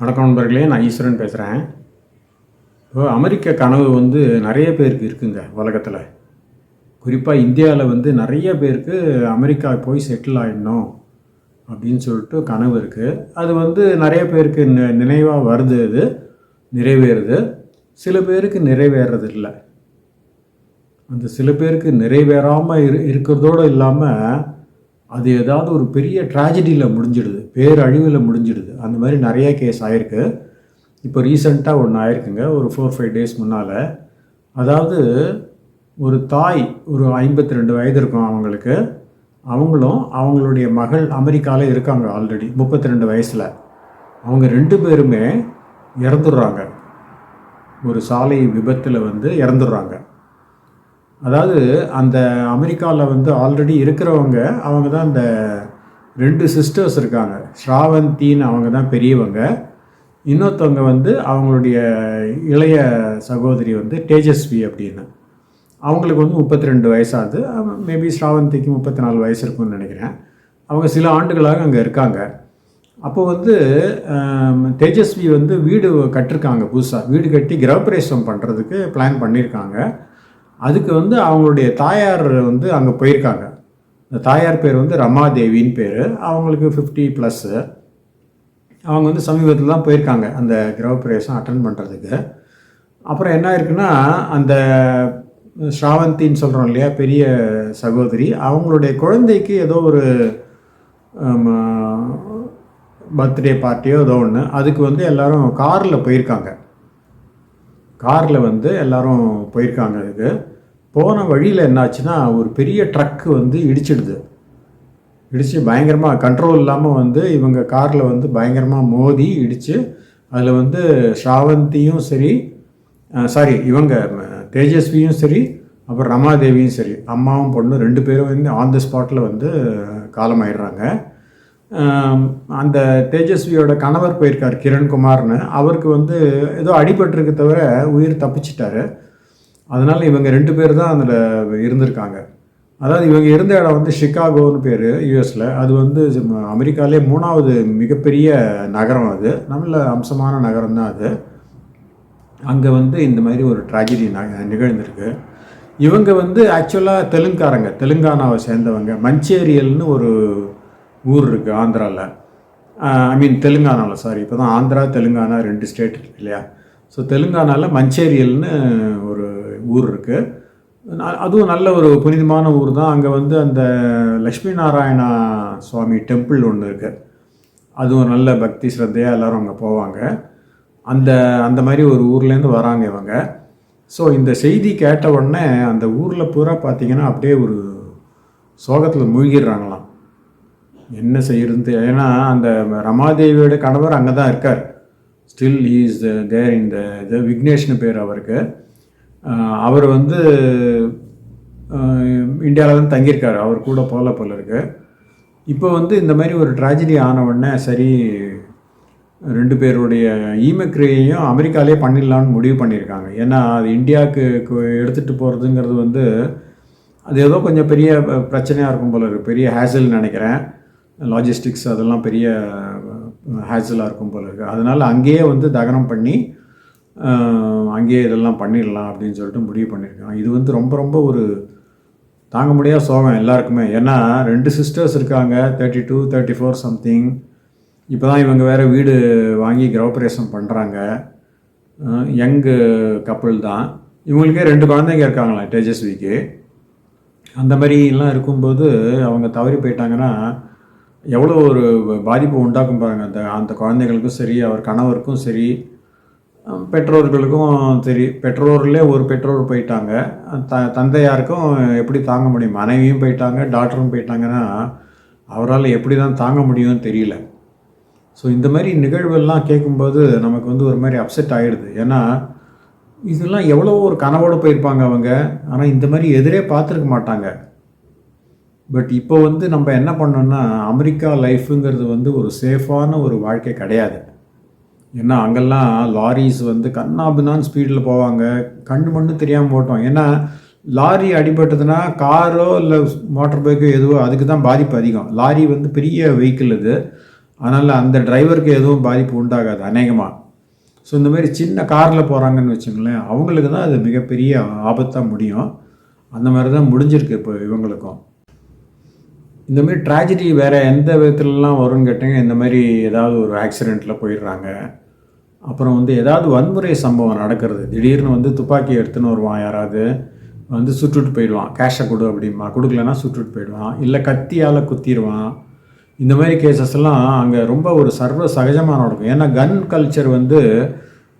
வணக்கம் நண்பர்களே நான் ஈஸ்வரன் பேசுகிறேன் இப்போ அமெரிக்க கனவு வந்து நிறைய பேருக்கு இருக்குங்க உலகத்தில். குறிப்பாக இந்தியாவில் வந்து நிறைய பேருக்கு அமெரிக்கா போய் செட்டில் ஆகிடணும் அப்படின்னு சொல்லிட்டு கனவு இருக்குது அது வந்து நிறைய பேருக்கு நினைவாக வருது அது நிறைவேறுது. சில பேருக்கு நிறைவேறது இல்லை அந்த சில பேருக்கு நிறைவேறாமல் இரு இருக்கிறதோடு இல்லாமல் அது ஏதாவது ஒரு பெரிய ட்ராஜடியில் முடிஞ்சிடுது. பேரழிவில் முடிஞ்சிடுது. அந்த மாதிரி நிறைய கேஸ் ஆயிருக்கு. இப்போ ரீசண்டாக ஒன்று ஆயிருக்குங்க. ஒரு ஃபோர் ஃபைவ் டேஸ் முன்னால். அதாவது ஒரு தாய் ஒரு ஐம்பத்தி ரெண்டு வயது இருக்கும் அவங்களுக்கு. அவங்களும் அவங்களுடைய மகள் அமெரிக்காவில் இருக்காங்க ஆல்ரெடி முப்பத்தி ரெண்டு வயசில். அவங்க ரெண்டு பேருமே இறந்துடுறாங்க. ஒரு சாலை விபத்தில் வந்து இறந்துடுறாங்க. அதாவது அந்த அமெரிக்காவில் வந்து ஆல்ரெடி இருக்கிறவங்க அவங்க தான் அந்த ரெண்டு சிஸ்டர்ஸ் இருக்காங்க. ஸ்ராவந்தின்னு அவங்க தான் பெரியவங்க. இன்னொருத்தவங்க வந்து அவங்களுடைய இளைய சகோதரி வந்து தேஜஸ்வி அப்படின்னு. அவங்களுக்கு வந்து முப்பத்தி ரெண்டு வயசாகுது மேபி ஸ்ராவந்திக்கு முப்பத்தி நாலு வயசு இருக்கும்னு நினைக்கிறேன். அவங்க சில ஆண்டுகளாக அங்கே இருக்காங்க. அப்போ வந்து தேஜஸ்வி வந்து வீடு கட்டிருக்காங்க புதுசாக வீடு கட்டி கிரகப்பிரவேசம் பண்ணுறதுக்கு பிளான் பண்ணியிருக்காங்க அதுக்கு வந்து அவங்களுடைய தாயார் வந்து அங்கே போயிருக்காங்க. இந்த தாயார் பேர் வந்து ரமாதேவின்னு பேர். அவங்களுக்கு ஃபிஃப்டி ப்ளஸ்ஸு அவங்க வந்து சமீபத்தில் தான் போயிருக்காங்க அந்த கிரகப்பிரவேசம் அட்டன் பண்ணுறதுக்கு அப்புறம் என்ன இருக்குன்னா அந்த ஸ்ராவந்தின்னு சொல்கிறோம் இல்லையா பெரிய சகோதரி அவங்களுடைய குழந்தைக்கு ஏதோ ஒரு பர்த்டே பார்ட்டியோ ஏதோ ஒன்று அதுக்கு வந்து எல்லோரும் காரில் போயிருக்காங்க. காரில் வந்து எல்லோரும் போயிருக்காங்க அதுக்கு. போன வழியில் என்னாச்சுன்னா ஒரு பெரிய ட்ரக்கு வந்து இடிச்சிடுது. இடித்து பயங்கரமாக கண்ட்ரோல் இல்லாமல் வந்து இவங்க காரில் வந்து பயங்கரமாக மோதி இடித்து அதில் வந்து ஸ்ராவந்தியும் சரி சாரி இவங்க தேஜஸ்வியும் சரி அப்புறம் ரமாதேவியும் சரி அம்மாவும் பொண்ணும் ரெண்டு பேரும் வந்து ஆன் த ஸ்பாட்டில் வந்து காலமாயிடுறாங்க. அந்த தேஜஸ்வியோட கணவர் போயிருக்கார் கிரண்குமார்னு. அவருக்கு வந்து ஏதோ அடிபட்டிருக்கு தவிர உயிர் தப்பிச்சிட்டாரு. அதனால் இவங்க ரெண்டு பேர் தான் அதில் இருந்திருக்காங்க. அதாவது இவங்க இருந்த இடம் வந்து ஷிகாகோன்னு பேர் யூஎஸில். அது வந்து அமெரிக்காலே மூணாவது மிகப்பெரிய நகரம் அது. நல்ல அம்சமான நகரம் தான் அது. அங்கே வந்து இந்த மாதிரி ஒரு ட்ராஜடி நிகழ்ந்திருக்கு. இவங்க வந்து ஆக்சுவலாக தெலுங்காரங்க தெலுங்கானாவை சேர்ந்தவங்க. மஞ்சேரியல்னு ஒரு ஊர் இருக்குது ஆந்திராவில் ஐ மீன் தெலுங்கானாவில் சாரி இப்போ தான் ஆந்திரா தெலுங்கானா ரெண்டு ஸ்டேட் இருக்கு இல்லையா? ஸோ தெலுங்கானாவில் மஞ்சேரியல்னு ஒரு ஊர் இருக்குது அதுவும் நல்ல ஒரு புனிதமான ஊர் தான் அங்கே வந்து அந்த லக்ஷ்மி நாராயணா சுவாமி டெம்பிள் ஒன்று இருக்குது அதுவும் நல்ல பக்தி ஸ்ரத்தையாக எல்லாரும் அங்கே போவாங்க. அந்த அந்த மாதிரி ஒரு ஊர்லேருந்து வராங்க இவங்க. ஸோ இந்த செய்தி கேட்ட உடனே அந்த ஊரில் பூரா பார்த்தீங்கன்னா அப்படியே ஒரு சோகத்தில் மூழ்கிடுறாங்களாம். என்ன செய்யறது ஏன்னா அந்த ரமாதேவியோட கணவர் அங்கே தான் இருக்கார் ஸ்டில் இஸ் தேர் இந்த இது விக்னேஷ்னு பேர் அவருக்கு. அவர் வந்து இந்தியாவில் தான் தங்கியிருக்காரு. அவர் கூட போகல போல இருக்கு. இப்போ வந்து இந்த மாதிரி ஒரு ட்ராஜடி ஆன உடனே சரி ரெண்டு பேருடைய ஈமக்ரியையும் அமெரிக்காலே பண்ணிடலான்னு முடிவு பண்ணியிருக்காங்க. ஏன்னா அது இந்தியாவுக்கு எடுத்துகிட்டு போகிறதுங்கிறது வந்து அது ஏதோ கொஞ்சம் பெரிய ப- பிரச்சனையாக இருக்கும் போல இருக்குது பெரிய ஹேசல் நினைக்கிறேன். லாஜிஸ்டிக்ஸ் அதெல்லாம் பெரிய ஹேசலாக இருக்கும் போல இருக்குது அதனால் அங்கேயே வந்து தகனம் பண்ணி அங்கேயே இதெல்லாம் பண்ணிடலாம் அப்படின்னு சொல்லிட்டு முடிவு பண்ணியிருக்காங்க. இது வந்து ரொம்ப ரொம்ப ஒரு தாங்க முடியாத சோகம் எல்லாருக்குமே. ஏன்னா ரெண்டு சிஸ்டர்ஸ் இருக்காங்க thirty two thirty four something இப்போ தான் இவங்க வேறு வீடு வாங்கி கிரகப்பிரவேசம் பண்ணுறாங்க யங்கு கப்பல் தான். இவங்களுக்கே ரெண்டு குழந்தைங்க இருக்காங்களா தேஜஸ்விக்கு. அந்த மாதிரிலாம் இருக்கும்போது அவங்க தவறி போயிட்டாங்கன்னா எவ்வளோ ஒரு பாதிப்பு உண்டாக்கும் பாருங்க. அந்த அந்த குழந்தைகளுக்கும் சரி அவர் கணவருக்கும் சரி பெற்றோர்களுக்கும் சரி பெற்றோர்லேயே ஒரு பெற்றோர் போயிட்டாங்க. த தந்தையாருக்கும் எப்படி தாங்க முடியும்? மனைவியும் போயிட்டாங்க டாக்டரும் போயிட்டாங்கன்னா அவரால் எப்படி தான் தாங்க முடியும்னு தெரியல. ஸோ இந்த மாதிரி நிகழ்வுகள்லாம் கேட்கும்போது நமக்கு வந்து ஒரு மாதிரி அப்செட் ஆகிடுது ஏன்னா இதெல்லாம் எவ்வளோ ஒரு கனவோடு போயிருப்பாங்க அவங்க. ஆனால் இந்த மாதிரி எதிரே பார்த்துருக்க மாட்டாங்க. பட் இப்போ வந்து நம்ம என்ன பண்ணோன்னா அமெரிக்கா லைஃபுங்கிறது வந்து ஒரு சேஃபான ஒரு வாழ்க்கை கிடையாது. ஏன்னா அங்கெல்லாம் லாரிஸ் வந்து கண்ணாபின்னான்னு ஸ்பீடில் போவாங்க. கண்ணு மண்ணு தெரியாமல் போட்டோம் ஏன்னா லாரி அடிபட்டதுன்னா காரோ இல்லை மோட்டர் பைக்கோ எதுவோ அதுக்கு தான் பாதிப்பு அதிகம். லாரி வந்து பெரிய வெஹிக்கிள் இது. அதனால் அந்த டிரைவருக்கு எதுவும் பாதிப்பு உண்டாகாது அநேகமாக ஸோ இந்த மாதிரி சின்ன காரில் போகிறாங்கன்னு வச்சுங்களேன் அவங்களுக்கு தான் அது மிகப்பெரிய ஆபத்தாக முடியும். அந்த மாதிரி தான் முடிஞ்சிருக்கு இப்போ இவங்களுக்கும். இந்த மாதிரி ட்ராஜடி வேறு எந்த விதத்துலலாம் வரும்னு கேட்டீங்க இந்த மாதிரி ஏதாவது ஒரு ஆக்சிடெண்ட்டில் போயிடுறாங்க. அப்புறம் வந்து ஏதாவது வன்முறை சம்பவம் நடக்கிறது. திடீர்னு வந்து துப்பாக்கி எடுத்துன்னு வருவான் யாராவது. வந்து சுட்டுட்டு போயிடுவான். கேஷை கொடு அப்படிமா கொடுக்கலன்னா சுட்டுட்டு போயிடுவான். இல்லை கத்தியால் குத்திடுவான். இந்த மாதிரி கேசஸ் எல்லாம் அங்கே ரொம்ப ஒரு சர்வ சகஜமாக நடக்கும். ஏன்னா கன் கல்ச்சர் வந்து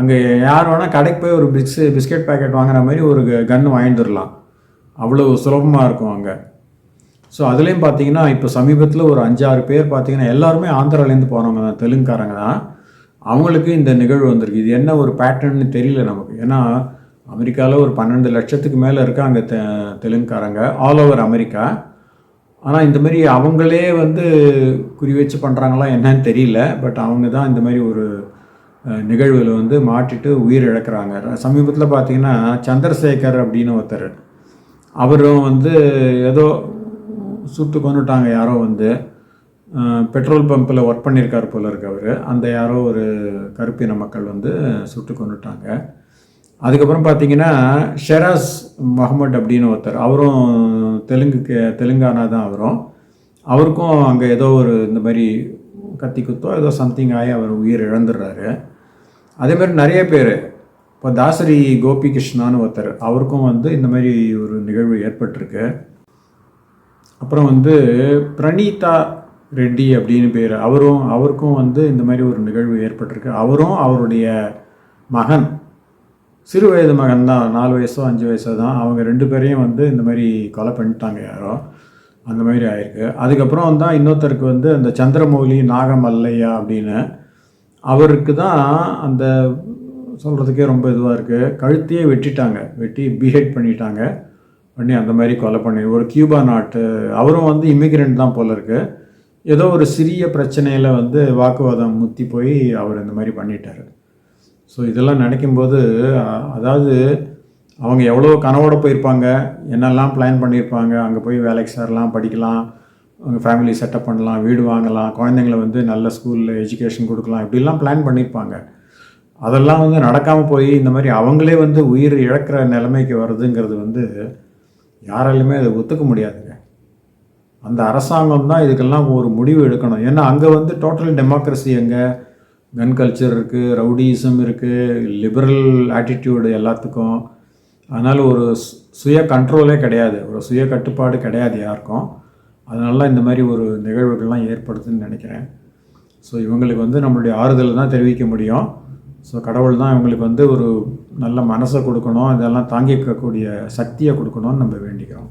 அங்கே யார் வேணால் கடைக்கு போய் ஒரு பிக்ஸ் பிஸ்கெட் பேக்கெட் வாங்குற மாதிரி ஒரு கன் வாங்கிட்டுடலாம் அவ்வளோ சுலபமாக இருக்கும் அங்கே. ஸோ அதுலேயும் பார்த்தீங்கன்னா இப்போ சமீபத்தில் ஒரு அஞ்சாறு பேர் பார்த்தீங்கன்னா எல்லாருமே ஆந்திராலேருந்து போகிறவங்க தான். தெலுங்குக்காரங்க தான். அவங்களுக்கு இந்த நிகழ்வு வந்திருக்கு. இது என்ன ஒரு பேட்டர்ன்னு தெரியல நமக்கு. ஏன்னா அமெரிக்காவில் ஒரு பன்னெண்டு லட்சத்துக்கு மேலே இருக்காங்க தெ தெலுங்குக்காரங்க ஆல் ஓவர் அமெரிக்கா. ஆனால் இந்த மாதிரி அவங்களே வந்து குறி வச்சு பண்ணுறாங்களா என்னன்னு தெரியல. பட் அவங்க தான் இந்த மாதிரி ஒரு நிகழ்வில் வந்து மாட்டிட்டு உயிர் இழக்கிறாங்க. சமீபத்தில் பார்த்தீங்கன்னா சந்திரசேகர் அப்படின்னு ஒருத்தர். அவரும் வந்து ஏதோ சுட்டு கொண்டுட்டாங்க யாரோ வந்து. பெட்ரோல் பம்பில் ஒர்க் பண்ணியிருக்கார் போல இருக்கு அவர். அந்த யாரோ ஒரு கருப்பின மக்கள் வந்து சுட்டு கொண்டுட்டாங்க அதுக்கப்புறம் பார்த்தீங்கன்னா ஷெராஸ் முகமது அப்படின்னு ஒருத்தர் அவரும் தெலுங்குக்கு தெலுங்கானா தான் அவரும். அவருக்கும் அங்கே ஏதோ ஒரு இந்த மாதிரி கத்தி குத்தோ ஏதோ சம்திங் ஆகி அவர் உயிர் இழந்துடுறாரு. அதே மாதிரி நிறைய பேர் இப்போ தாசரி கோபிகிருஷ்ணான்னு ஒருத்தர் அவருக்கும் வந்து இந்த மாதிரி ஒரு நிகழ்வு ஏற்பட்டிருக்கு. அப்புறம் வந்து பிரணீதா ரெட்டி அப்படின்னு பேர். அவரும் அவருக்கும் வந்து இந்த மாதிரி ஒரு நிகழ்வு ஏற்பட்டிருக்கு. அவரும் அவருடைய மகன் சிறு வயது மகன் தான். நாலு வயசோ அஞ்சு வயசோ தான். அவங்க ரெண்டு பேரையும் வந்து இந்த மாதிரி கொலை பண்ணிட்டாங்க யாரோ. அந்த மாதிரி ஆயிருக்கு. அதுக்கப்புறம் தான் இன்னொருத்தருக்கு வந்து அந்த சந்திரமௌலி நாகமல்லையா அப்படின்னு அவருக்கு தான் அந்த சொல்கிறதுக்கே ரொம்ப இதுவாக இருக்குது கழுத்தையே வெட்டிட்டாங்க. வெட்டி பிஹேட் பண்ணிட்டாங்க. பண்ணி அந்த மாதிரி கொலை பண்ணி ஒரு கியூபா நாட்டு அவரும் வந்து இமிக்ரெண்ட் தான் போல இருக்குது ஏதோ ஒரு சிறிய பிரச்சனையில் வந்து வாக்குவாதம் முத்தி போய் அவர் இந்த மாதிரி பண்ணிட்டார். ஸோ இதெல்லாம் நினைக்கும்போது அதாவது அவங்க எவ்வளோ கனவோடு போயிருப்பாங்க. என்னெல்லாம் பிளான் பண்ணியிருப்பாங்க. அங்கே போய் வேலைக்கு சேரலாம் படிக்கலாம் அவங்க ஃபேமிலி செட்டப் பண்ணலாம் வீடு வாங்கலாம் குழந்தைங்கள வந்து நல்ல ஸ்கூலில் எஜுகேஷன் கொடுக்கலாம் இப்படிலாம் பிளான் பண்ணியிருப்பாங்க. அதெல்லாம் வந்து நடக்காமல் போய் இந்த மாதிரி அவங்களே வந்து உயிர் இழக்கிற நிலைமைக்கு வருதுங்கிறது வந்து யாராலையுமே அதை ஒத்துக்க முடியாதுங்க. அந்த அரசாங்கம் தான் இதுக்கெல்லாம் ஒரு முடிவு எடுக்கணும். ஏன்னா அங்கே வந்து டோட்டல் டெமோக்ரஸி எங்கே? கன் கல்ச்சர் இருக்குது ரவுடிசம் இருக்குது லிபரல் ஆட்டிடியூடு எல்லாத்துக்கும். அதனால் ஒரு சுய கண்ட்ரோலே கிடையாது. ஒரு சுய கட்டுப்பாடு கிடையாது யாருக்கும். அதனால இந்த மாதிரி ஒரு நிகழ்வுகள்லாம் ஏற்படுதுன்னு நினைக்கிறேன். ஸோ இவங்களுக்கு வந்து நம்மளுடைய ஆறுதல் தான் தெரிவிக்க முடியும். ஸோ கடவுள் தான் இவங்களுக்கு வந்து ஒரு நல்ல மனசை கொடுக்கணும். இதெல்லாம் தாங்கிக்கக்கூடிய சக்தியை கொடுக்கணும்னு நம்ம வேண்டிக்கிறோம்.